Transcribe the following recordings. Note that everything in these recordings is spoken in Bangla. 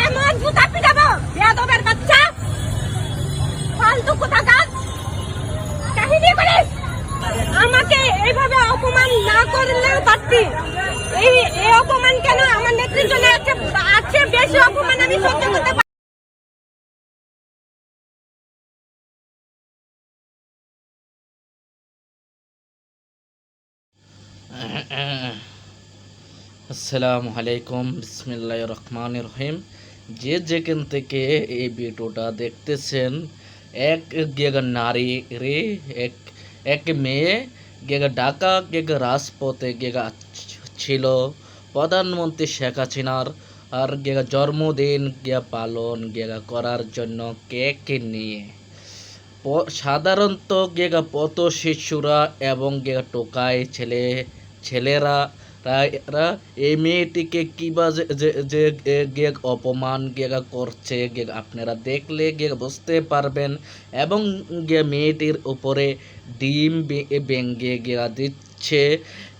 এমন জুতা পিটাবো। বেয়াদবের বাচ্চা। ফালতু কোথাকার। কাহিনী করিস আমাকে এইভাবে অপমান না করলেও পারতি এই এই অপমান কেন? আমার নেত্রীর জন্য আছে আছে বেশি অপমান আমি সহ্য করতে পারি আসসালামু আলাইকুম বিসমিল্লাহ রহমান রহিম। যে যেখান থেকে এই ভিডিওটা দেখতেছেন, এক গেগা নারী রে, এক এক মেয়ে, গেগা ঢাকা, গেগা রাজপথে গেগা ছিল, প্রধানমন্ত্রী শেখ হাসিনার, আর গেগা জন্মদিন গিয়া পালন গেগা করার জন্য কেক নিয়ে। সাধারণত গেগা পত শিশুরা এবং গেগা টোকায় ছেলে, ছেলেরা রা- রা এই মেয়েটিকে কিবা যে, যে- অপমান, গেগা করছে, গেগ আপনারা দেখলে গেগ বুঝতে পারবেন এবং গে মেয়েটির উপরে ডিম ব্যঙ্গে গেগা দিচ্ছে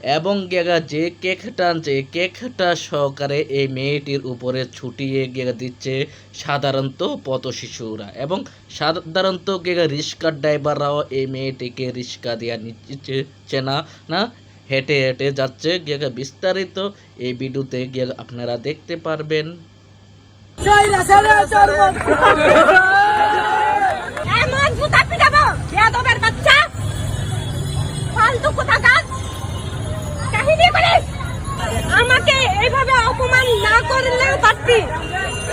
এবং গেগা যে কেকটা আনছে কেকটা সহকারে এই মেয়েটির উপরে ছুটিয়ে গেগা দিচ্ছে সাধারণত পথ শিশুরা এবং সাধারণত গেগা রিক্সার ড্রাইভাররাও এই মেয়েটিকে রিক্সা দেওয়া নিচ্ছে না না? হেঁটে হেঁটে যাচ্ছে। গিয়ে বিস্তারিত এই ভিডিওতে গিয়ে আপনারা দেখতে পারবেন। আমাকে এইভাবে অপমান না করলেও পারতি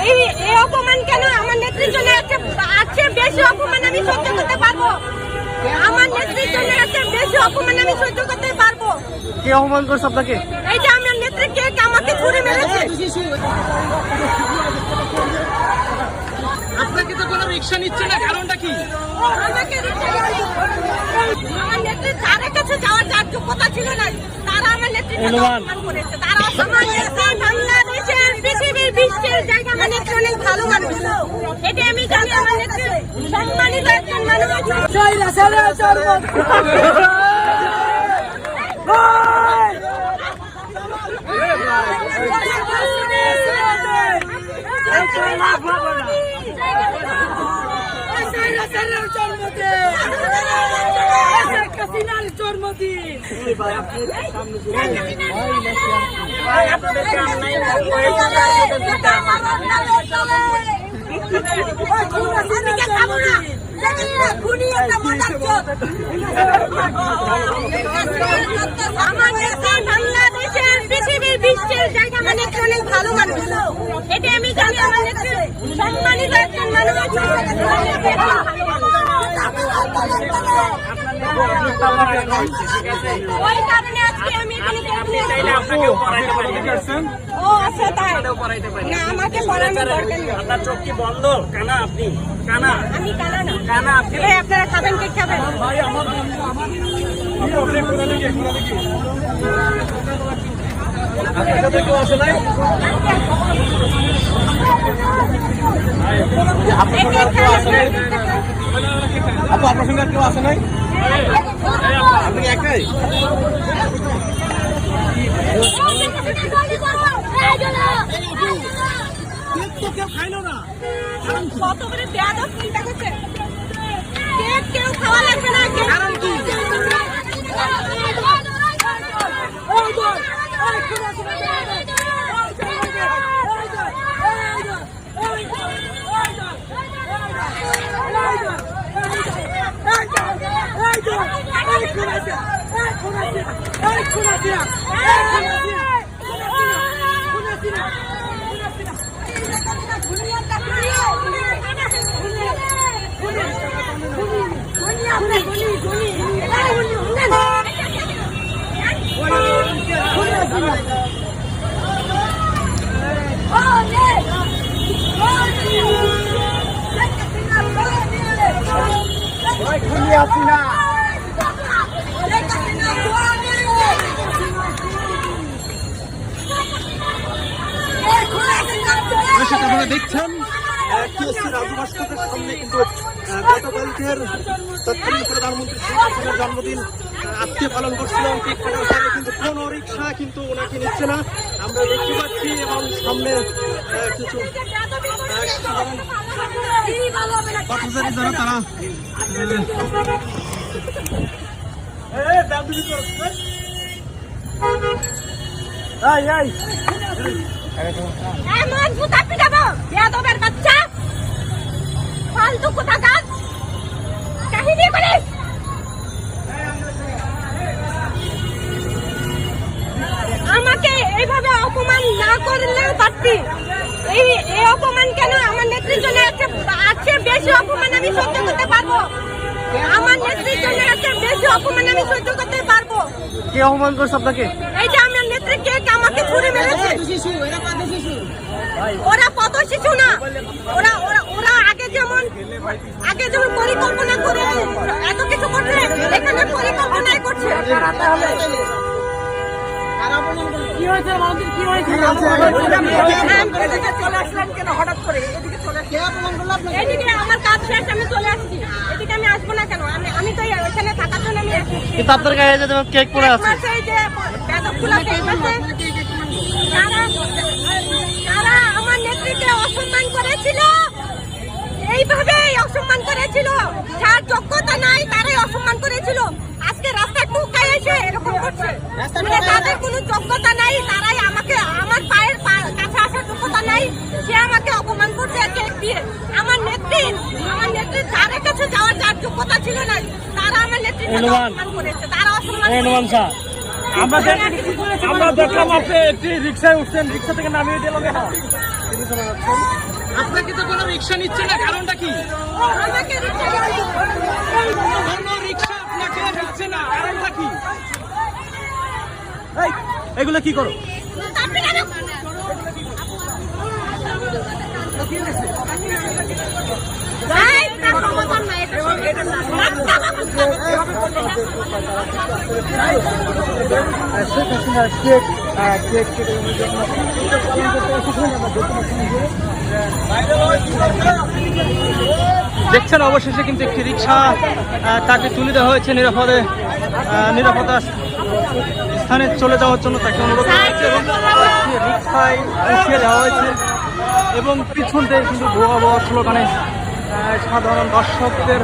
এই এই অপমান কেন? আমার নেত্রীর জন্য আছে আছে বেশি অপমান আমি সহ্য করতে পারব। আমার নেত্রীর জন্য আছে বেশি অপমান আমি সহ্য কে অপমান করছে আপনাকে? এই যে আমার নেত্রী কে আমাকে ছুরি মেরেছে? আপনাকে তো কোনো রিক্সা নিচ্ছে না কারণটা কি? আমাকে রিকশা আমার নেত্রীর যাদের কাছে যাওয়ার যার যোগ্যতা ছিল না তারা আমার নেত্রীকে অপমান করেছে। তারা আমার নেত্রী বাংলাদেশের পৃথিবীর বিশ্বের জায়গা আমার নেত্রী অনেক ভালো মানুষ। এটা আমি জানি আমার নেত্রী সম্মানিত একজন মানুষ। আমার নেত্রী বাংলাদেশের পৃথিবীর বিশ্বের জায়গা মানে অনেক ভালো মানুষ এটা আমি জানি আমার সম্মানিত একজন মানুষ ওই কারণে আজকে আমি এখানে ও আচ্ছা তাই। না আমাকে পড়ানোর দরকার নেই। আপনার চোখ কি বন্ধ? কানা আপনি? কানা? আমি কানা না। কানা আপনি? আপনারা খাবেন কে খাবেন? আপনার সাথে আসে নাই আপনার কেউ আসে নাই আপু আপনার আসে নাই আপনি একাই কারণ কি? Vai, Cunha, assinar! দর্শক আপনারা দেখছেন টিএসসি রাজু সামনে কিন্তু প্রধানমন্ত্রী জন্মদিন আজকে পালন করছিলাম কেক কাটার কিন্তু কোনো রিক্সা কিন্তু ওনাকে নিচ্ছে না। আমরা দেখতে পাচ্ছি এবং সামনে কিছু পথচারী যারা তারা এই এই আমাকে এইভাবে অপমান না করলেও পারতি। এই এই অপমান কেন? আমার নেত্রীর জন্য আছে বেশি অপমান আমি সহ্য করতে পারব। আমার নেত্রীর জন্য আছে বেশি অপমান আমি সহ্য করতে পারব। কে অপমান করছে আপনাকে? এই মেরেছে ওরা পদ শিশু? না? ওরা ওরা ওরা আগে যেমন আগে যেমন পরিকল্পনা করে এত কিছু করছে এখানে পরিকল্পনাই করছে। চলে আসলাম কেন হঠাৎ করে? এদিকে চলে এদিকে আমার কাজ শেষ আমি চলে আসছি। এদিকে আমি আসব না কেন? আমি আমি তো এখানে থাকার জন্য আমি আসছি কিন্তু আপনার গায়ে যে কেক পড়ে আছে। কেক আছে, যারা যারা আমার নেত্রীকে অসম্মান করেছিল। এইভাবেই অসম্মান করেছিল। যার যোগ্যতা নাই তারাই অসম্মান করেছিল। আজকে রাস্তায় টুকায় এসে এরকম করছে। মানে তাদের কোনো যোগ্যতা নাই তারাই আমাকে আমার পায়ের কাছে আসার যোগ্যতা নাই। সে আমাকে অপমান করছে কেক দিয়ে। আমার নেত্রী আমার নেত্রী যাদের কাছে যাওয়ার যার যোগ্যতা ছিল না তারা আমার নেত্রীকে অপমান করেছে। তারা অসম্মান আমরা দেখলাম আপনি একটি রিক্সায় উঠছেন রিক্সা থেকে নামিয়ে দিল কেন আপনাকে তো কোনো রিক্সা নিচ্ছে না কারণটা কি? আমাকে রিক্সা দিয়ে কোনো রিক্সা আপনাকে নিচ্ছে না কারণটা কি? এগুলো কি করো? দেখছেন, অবশেষে কিন্তু একটি রিক্সা তাকে তুলে দেওয়া হয়েছে নিরাপদে নিরাপদা স্থানে চলে যাওয়ার জন্য তাকে অনুরোধ করা হয়েছে এবং রিক্সায় বসিয়ে দেওয়া হয়েছে। এবং পিছন থেকে কিন্তু ভুয়া ভুয়া স্লোগানে সাধারণ দর্শকদের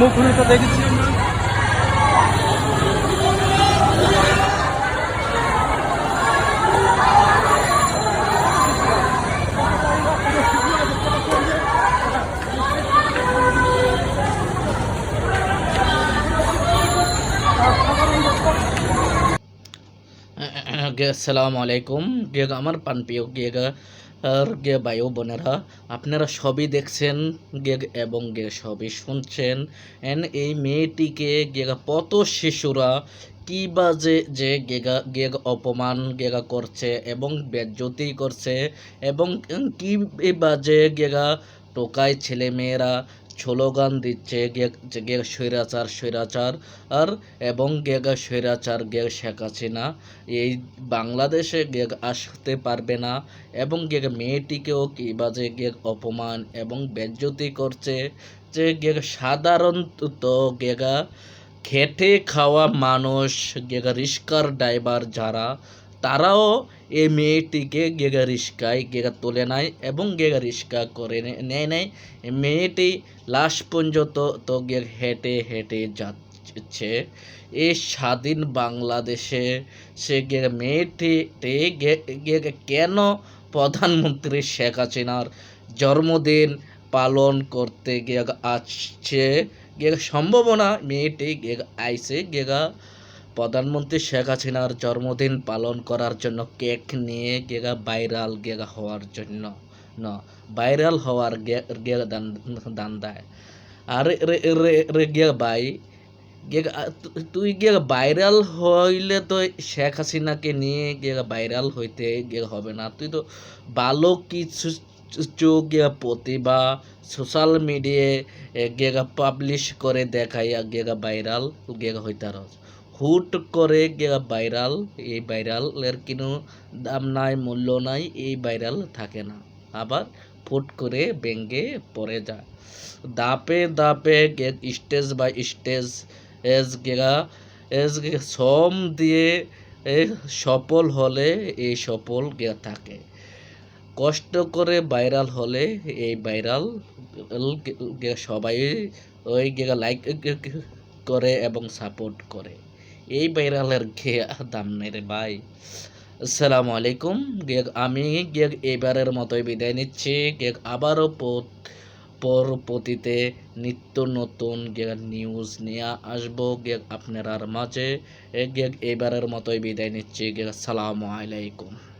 মুখরিত দেখেছি। আসসালামু আলাইকুম। গে আমার পানপ্রিয় গে। আর গে বায়ু বোনেরা, আপনারা সবই দেখছেন, গে এবং গে সবই শুনছেন। এন এই মেয়েটিকে গেগা কত শিশুরা কি বাজে যে গেগা গেগ অপমান গেগা করছে এবং বেজ্জতি করছে এবং কি বাজে গেগা টোকায় ছেলে মেয়েরা স্লোগান দিচ্ছে গে স্বৈরাচার স্বৈরাচার, আর এবং গেগা স্বৈরাচার, গে শেখ হাসিনা। এই বাংলাদেশে গেগ আসতে পারবে না এবং গেগ মেয়েটিকেও কি বাজে গেগ অপমান এবং বেজ্জতি করছে যে গেগ সাধারণত গেগা খেটে খাওয়া মানুষ গেগা রিস্কার ড্রাইভার যারা তারাও এই মেয়েটিকে গেগা রিস্কায় গেগা তুলে নেয় এবং গেগা রিস্কা করে নেয় নেয়। মেয়েটি লাশ পর্যন্ত তো গে হেঁটে হেঁটে যাচ্ছে। এই স্বাধীন বাংলাদেশে সে গে, মেয়েটি গে- গে- কেন প্রধানমন্ত্রী শেখ হাসিনার জন্মদিন পালন করতে গিয়ে আসছে? গে সম্ভাবনা মেয়েটি গে আইসে গেগা প্রধানমন্ত্রী শেখ হাসিনার জন্মদিন পালন করার জন্য কেক নিয়ে গেগা ভাইরাল গেগা হওয়ার জন্য, ন, ভাইরাল হওয়ার গে গে দান দেয় আর রে রে রে গে ভাই তুই গে ভাইরাল হইলে তো শেখ হাসিনাকে নিয়ে গে ভাইরাল হইতে গে হবে না। তুই তো ভালো কিছু গিয়া প্রতিভা সোশ্যাল মিডিয়ায় গেগা পাবলিশ করে দেখাইয়া গেগা ভাইরাল গেগা হইতারস হুট করে গেগা ভাইরাল এই ভাইরালের কোনো দাম নাই, মূল্য নাই, এই ভাইরাল থাকে না। আবার ফুট করে ব্যঙ্গে পড়ে যায়। দাপে দাপে গে- স্টেজ বাই স্টেজ এস গেগা এস গেগা শ্রম দিয়ে সফল হলে এই সফল গিয়া থাকে। কষ্ট করে ভাইরাল হলে এই ভাইরাল সবাই ওই গিয়া লাইক করে এবং সাপোর্ট করে। এই ভাইরালের গিয়া দাম নেই রে ভাই। আসসালামু আলাইকুম। গেক আমি গেক এবারের মতোই বিদায় নিচ্ছি। গেক আবারও পর পরপতিতে নিত্য নতুন গিয়ে নিউজ নিয়ে আসব। গিয়ে আপনার মাঝে। গেক এবারের মতোই বিদায় নিচ্ছি। গিয়ে আসসালামু আলাইকুম।